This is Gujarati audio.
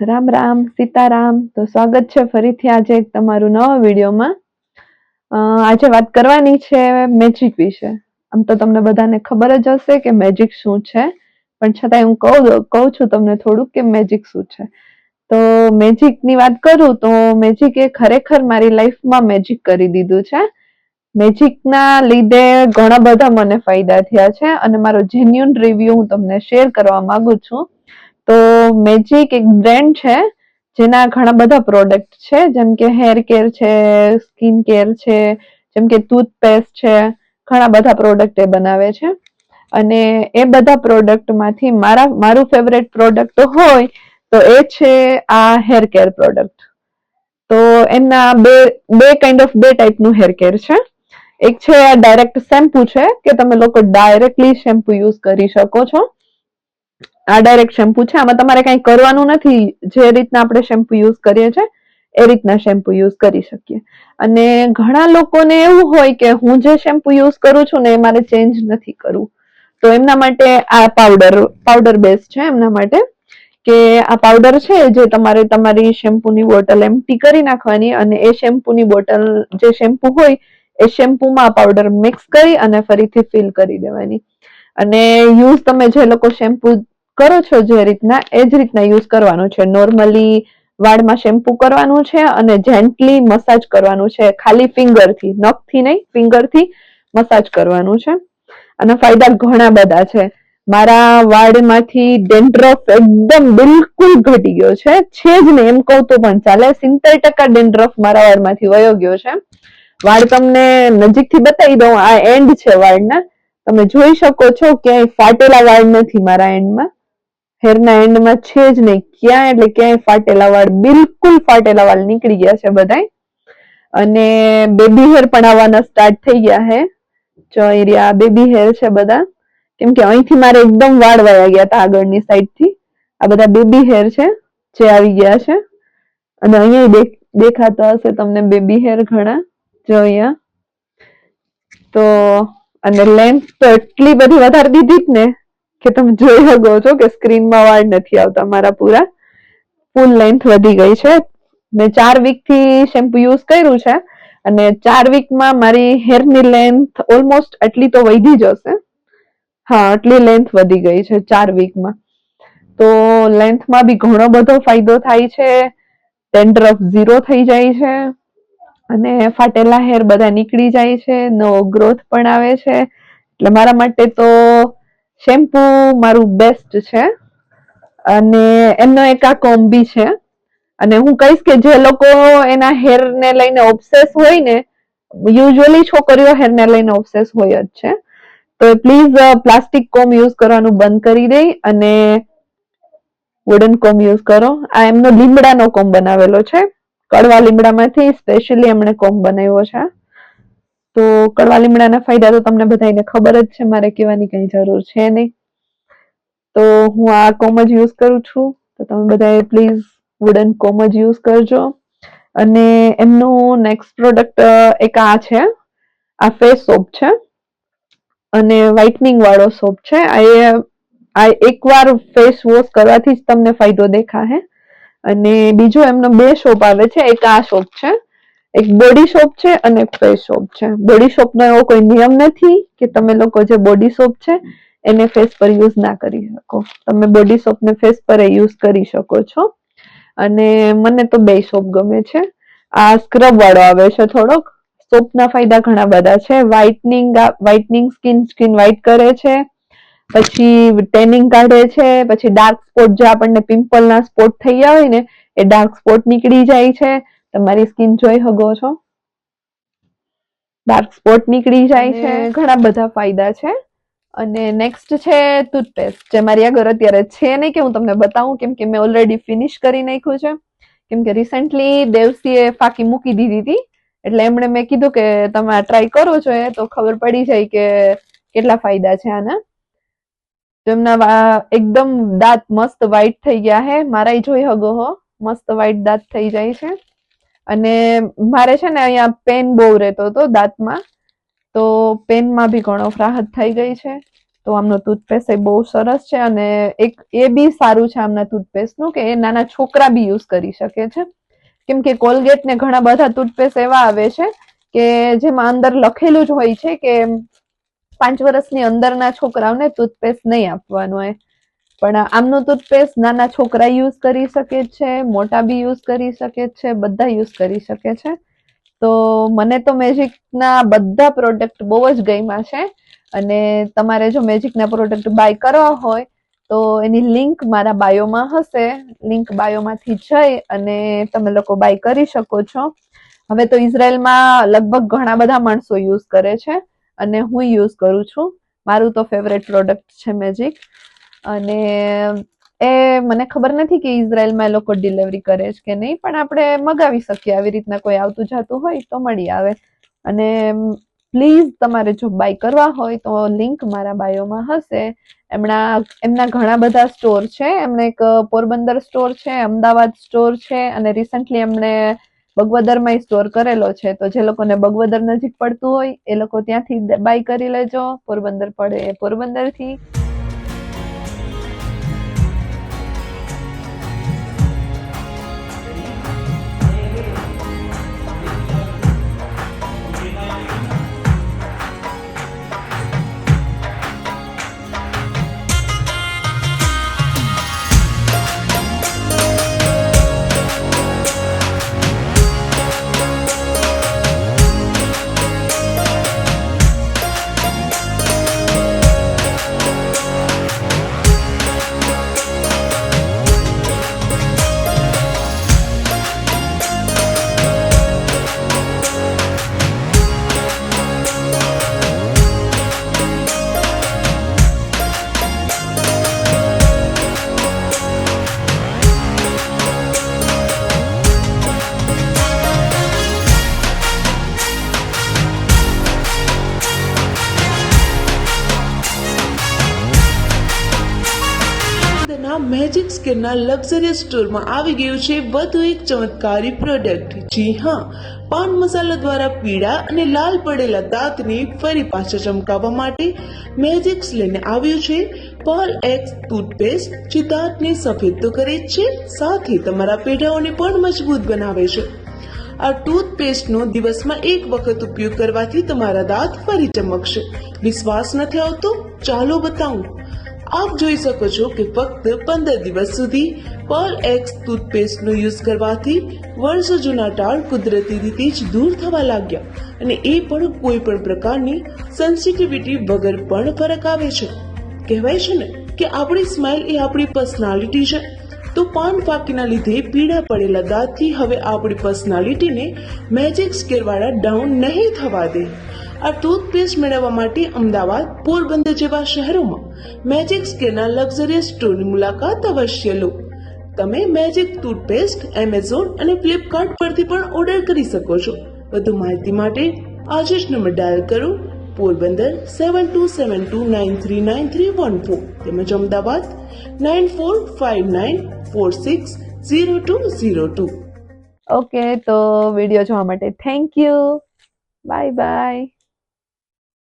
રામ રામ, સીતારામ. તો સ્વાગત છે ફરીથી આજે એક તમારું નવા વિડીયોમાં. આજે વાત કરવાની છે મેજિક વિશે. આમ તો તમને બધાને ખબર જ હશે કે મેજિક શું છે. પણ છતાંય હું કહું કહું છું તમને થોડુંક કે મેજિક શું છે. તો મેજિકની વાત કરું તો મેજિક ખરેખર મારી લાઈફમાં મેજિક કરી દીધું છે. મેજિકના લીધે ઘણા બધા મને ફાયદા થયા છે અને મારો જેન્યુન રિવ્યુ હું તમને શેર કરવા માંગુ છું. તો મેજિક એક બ્રેન્ડ છે, જેના ઘણા બધા પ્રોડક્ટ છે, જેમ કે હેર કેર છે સ્કિન કેર છે, જેમ કે ટૂથપેસ્ટ છે, ઘણા બધા પ્રોડક્ટ એ બનાવે છે. અને એ બધા પ્રોડક્ટમાંથી મારા, મારું ફેવરેટ પ્રોડક્ટ હોય તો એ છે આ હેર કેર પ્રોડક્ટ તો એમના બે બે કાઇન્ડ ઓફ બે ટાઈપનું હેર કેર છે. એક છે આ ડાયરેક્ટ શેમ્પુ છે, કે તમે લોકો ડાયરેક્ટલી શેમ્પુ યુઝ કરી શકો છો. આ ડાયરેક્ટ શેમ્પુ છે. આમાં તમારે કંઈ કરવાનું નથી. જે રીતના આપણે શેમ્પુ યુઝ કરીએ છીએ, એ રીતના શેમ્પુ યુઝ કરી શકીએ. અને ઘણા લોકોને એવું હોય કે હું જે શેમ્પુ યુઝ કરું છું ને એ મારે ચેન્જ નથી કરવું. તો એમના માટે આ પાવડર પાવડર બેઝ છે એમના માટે કે આ પાવડર છે જે તમારે તમારી શેમ્પુની બોટલ એમ્પ્ટી કરી નાખવાની અને એ શેમ્પુની બોટલ જે શેમ્પુ હોય, એ શેમ્પુમાં પાવડર મિક્સ કરી અને ફરીથી ફિલ કરી દેવાની. અને યુઝ તમે જે લોકો શેમ્પુ કરો છો જે રીતના, એ જ રીતના યુઝ કરવાનું છે. નોર્મલી વાળમાં શેમ્પુ કરવાનું છે અને જેન્ટલી મસાજ કરવાનું છે. ખાલી ફિંગરથી નખથી નહીં ફિંગરથી મસાજ કરવાનું છે. અને ફાયદા ઘણા બધા છે. મારા વાળમાંથી ડેન્ડ્રફ એકદમ બિલકુલ ઘટી ગયો છે. છે જ ને એમ કહું તો પણ ચાલે. સિત્તેર ટકા ડેન્ડ્રફ મારા વાળમાંથી વયો ગયો છે. વાળ તમને નજીકથી બતાવી દઉં, આ એન્ડ છે વાળના. તમે જોઈ શકો છો ક્યાંય ફાટેલા વાળ નથી મારા એન્ડમાં હેરના એન્ડમાં છે જ નહીં. ક્યાં એટલે ક્યાંય ફાટેલા વાળ, બિલકુલ ફાટેલા વાળ નીકળી ગયા છે બધાય. અને બેબી હેર પણ આવવાના સ્ટાર્ટ થઈ ગયા હે. જો એરિયા બેબી હેર છે બધા. કેમ કે અહીંથી મારે એકદમ વાળ વયા ગયા હતા આગળની સાઈડથી આ બધા બેબી હેર છે જે આવી ગયા છે. અને અહીંયા દેખ- દેખાતા હશે તમને બેબી હેર ઘણા. જો અહીંયા. તો, અને લેન્થ તો એટલી બધી વધારી દીધી જ ને. કે તમે જોઈ શકો છો કે સ્ક્રીનમાં વાળ નથી આવતા મારા પૂરા. ફૂલ લેન્થ વધી ગઈ છે. મેં ચાર વીકથી શેમ્પુ યુઝ કર્યું છે અને ચાર વીકમાં મારી હેરની લેન્થ ઓલમોસ્ટ આટલી તો વધી જશે હા, આટલી લેન્થ વધી ગઈ છે ચાર વીકમાં તો લેન્થમાં બી ઘણો બધો ફાયદો થાય છે. ડેન્ડ્રફ ઝીરો થઈ જાય છે અને ફાટેલા હેર બધા નીકળી જાય છે. નવો ગ્રોથ પણ આવે છે. એટલે મારા માટે તો શેમ્પુ મારું બેસ્ટ છે. અને એમનો એક આ કોમ્બી છે. અને હું કહીશ કે જે લોકો એના હેર ને લઈને ઓબ્સેસ હોય ને યુઝ્યુઅલી છોકરીઓ હેર ને લઈને ઓબ્સેસ હોય જ છે. તો પ્લીઝ પ્લાસ્ટિક કોમ યુઝ કરવાનું બંધ કરી દઈ અને વુડન કોમ યુઝ કરો. આ એમનો લીમડાનો કોમ બનાવેલો છે. કડવા લીમડામાંથી સ્પેશિયલી એમણે કોમ બનાવ્યો છે. તો કડવા લીમડાના ફાયદા તો તમને બધાને ખબર જ છે, મારે કહેવાની કઈ જરૂર છે નહીં. તો હું આ કોમ જ યુઝ કરું છું, તો તમે બધાએ પ્લીઝ વુડન કોમ જ યુઝ કરજો. અને એમનું નેક્સ્ટ પ્રોડક્ટ એક આ છે, આ ફેસ સોપ છે, અને વ્હાઇટનિંગ વાળો સોપ છે. આ આ એકવાર ફેસ વોશ કરવાથી જ તમને ફાયદો દેખાશે. અને બીજો એમનો બે શોપ આવે છે, એક આ શોપ છે. એક બોડી શોપ છે અને એક ફેસ શોપ છે. બોડી શોપ નો એવો કોઈ નિયમ નથી કે તમે લોકો જે બોડી શોપ છે એને ફેસ પર યુઝ ના કરી શકો. તમે બોડી શોપ ને ફેસ પર યુઝ કરી શકો છો. અને મને તો બે શોપ ગમે છે. આ સ્ક્રબ વાળો આવે છે થોડોક. સોપ ના ફાયદા ઘણા બધા છે. Whitening whitening skin skin white કરે છે. પછી ટેનિંગ કાઢે છે. પછી ડાર્ક સ્પોટ જે આપણને પિમ્પલ ના સ્પોટ થઈ ગયા હોય ને, એ ડાર્ક સ્પોટ નીકળી જાય છે. તમારી સ્કિન જોઈ શકો છો. ડાર્ક સ્પોટ નીકળી જાય છે. ઘણા બધા ફાયદા છે. અને નેક્સ્ટ છે ટૂથપેસ્ટ જે મારી આગળ અત્યારે છે નહીં કે હું તમને બતાવું કેમ કે મેં ઓલરેડી ફિનિશ કરી નાખ્યું છે. કેમ કે રિસેન્ટલી દેવસીએ ફાકી મૂકી દીધી હતી. એટલે એમણે મેં કીધું કે તમે આ ટ્રાય કરો છો એ તો ખબર પડી જાય કે કેટલા ફાયદા છે આના. તો એમના વા- એકદમ દાંત મસ્ત વ્હાઈટ થઈ ગયા છે મારા જોઈ હગો હો. મસ્ત વ્હાઈટ દાંત થઈ જાય છે. અને મારે છે ને અહીંયા પેન બહુ રહેતો હતો દાંતમાં, તો પેનમાં બી ઘણો રાહત થઈ ગઈ છે. તો આમનો ટૂથપેસ્ટ એ બહુ સરસ છે અને એક, એ બી સારું છે આમના ટૂથપેસ્ટનું કે એ નાના છોકરા બી યુઝ કરી શકે છે. કેમ કે કોલગેટ ને ઘણા બધા ટૂથપેસ્ટ એવા આવે છે કે જેમાં અંદર લખેલું જ હોય છે કે પાંચ વર્ષની અંદરના છોકરાઓને ટૂથપેસ્ટ નહીં આપવાનું હોય. પણ આમનું ટૂથપેસ્ટ નાના છોકરા યુઝ કરી શકે છે, મોટા બી યુઝ કરી શકે છે, બધા યુઝ કરી શકે છે. તો મને તો મેજિકના બધા પ્રોડક્ટ બહુ જ ગમ્યા છે. અને તમારે જો મેજિકના પ્રોડક્ટ બાય કરવા હોય, તો એની લિંક મારા બાયોમાં હશે. લિંક બાયોમાંથી જઈ અને તમે લોકો બાય કરી શકો છો. હવે તો ઇઝરાયલમાં લગભગ ઘણા બધા માણસો યુઝ કરે છે અને હું યુઝ કરું છું. મારું તો ફેવરેટ પ્રોડક્ટ છે મેજિક અને, એ મને ખબર નથી કે ઇઝરાયલમાં એ લોકો ડિલિવરી કરે છે કે નહીં, પણ આપણે મગાવી શકીએ. આવી રીતના કોઈ આવતું જાતું હોય તો મળી આવે. અને પ્લીઝ તમારે જો બાય કરવા હોય તો લિંક મારા બાયોમાં હશે. એમના એમના ઘણા બધા સ્ટોર છે. એમને એક પોરબંદર સ્ટોર છે, અમદાવાદ સ્ટોર છે, અને રિસન્ટલી એમણે બગવદરમાં સ્ટોર કરેલો છે. તો જે લોકોને બગવદર નજીક પડતું હોય, એ લોકો ત્યાંથી બાય કરી લેજો. પોરબંદર પડે એ પોરબંદરથી. સ્કિનના લક્ઝરિયસ સ્ટોરમાં આવી ગયું છે વધુ એક ચમત્કારી પ્રોડક્ટ જી હા, પાન મસાલા દ્વારા પીળા અને લાલ પડેલા દાંતને ફરી પાછા ચમકાવવા માટે મેજિક્સ લઈને આવ્યું છે. પર્લ એક્સ ટૂથપેસ્ટ જે દાંતને સફેદ તો કરે છે, સાથે તમારા પેઢાઓને પણ મજબૂત બનાવે છે. આ ટૂથપેસ્ટનો દિવસમાં એક વખત ઉપયોગ કરવાથી તમારા દાંત ફરી ચમકશે. વિશ્વાસ નથી આવતો? ચાલો બતાવું. આપ જોઈ શકો છો કે ફક્ત પંદર દિવસ સુધી પર્લ એક્સ ટૂથપેસ્ટનો યુઝ કરવાથી વર્ષો જૂના ટાળ કુદરતી રીતે જ દૂર થવા લાગ્યા અને એ પણ કોઈ પણ પ્રકારની સેન્સિટિવિટી વગર પણ ફરક આવે છે. કહેવાય છે ને કે આપણી સ્માઇલ એ આપણી પર્સનાલિટી છે. તો પાન પાકીના લીધે પીડા પડેલા દાંતથી હવે આપણી પર્સનાલિટીને મેજિક સ્કેરવાળા ડાઉન નહીં થવા દે. આ ટૂથપેસ્ટ મેળવવા માટે અમદાવાદ, પોરબંદર જેવા શહેરોમાં મેજિક સ્કેના લક્ઝરિયસ સ્ટોરની મુલાકાત અવશ્ય લો. તમે મેજિક ટૂથપેસ્ટ એમેઝોન અને ફ્લિપકાર્ટ પરથી પણ ઓર્ડર કરી શકો છો. વધુ માહિતી માટે આજે જ નંબર ડાયલ કરો Porbandar seven two seven two nine three nine three one four તેમજ Ahmedabad nine four five nine four six zero two zero two okay તો વીડિયો જોવા માટે થેન્ક યુ બાય બાય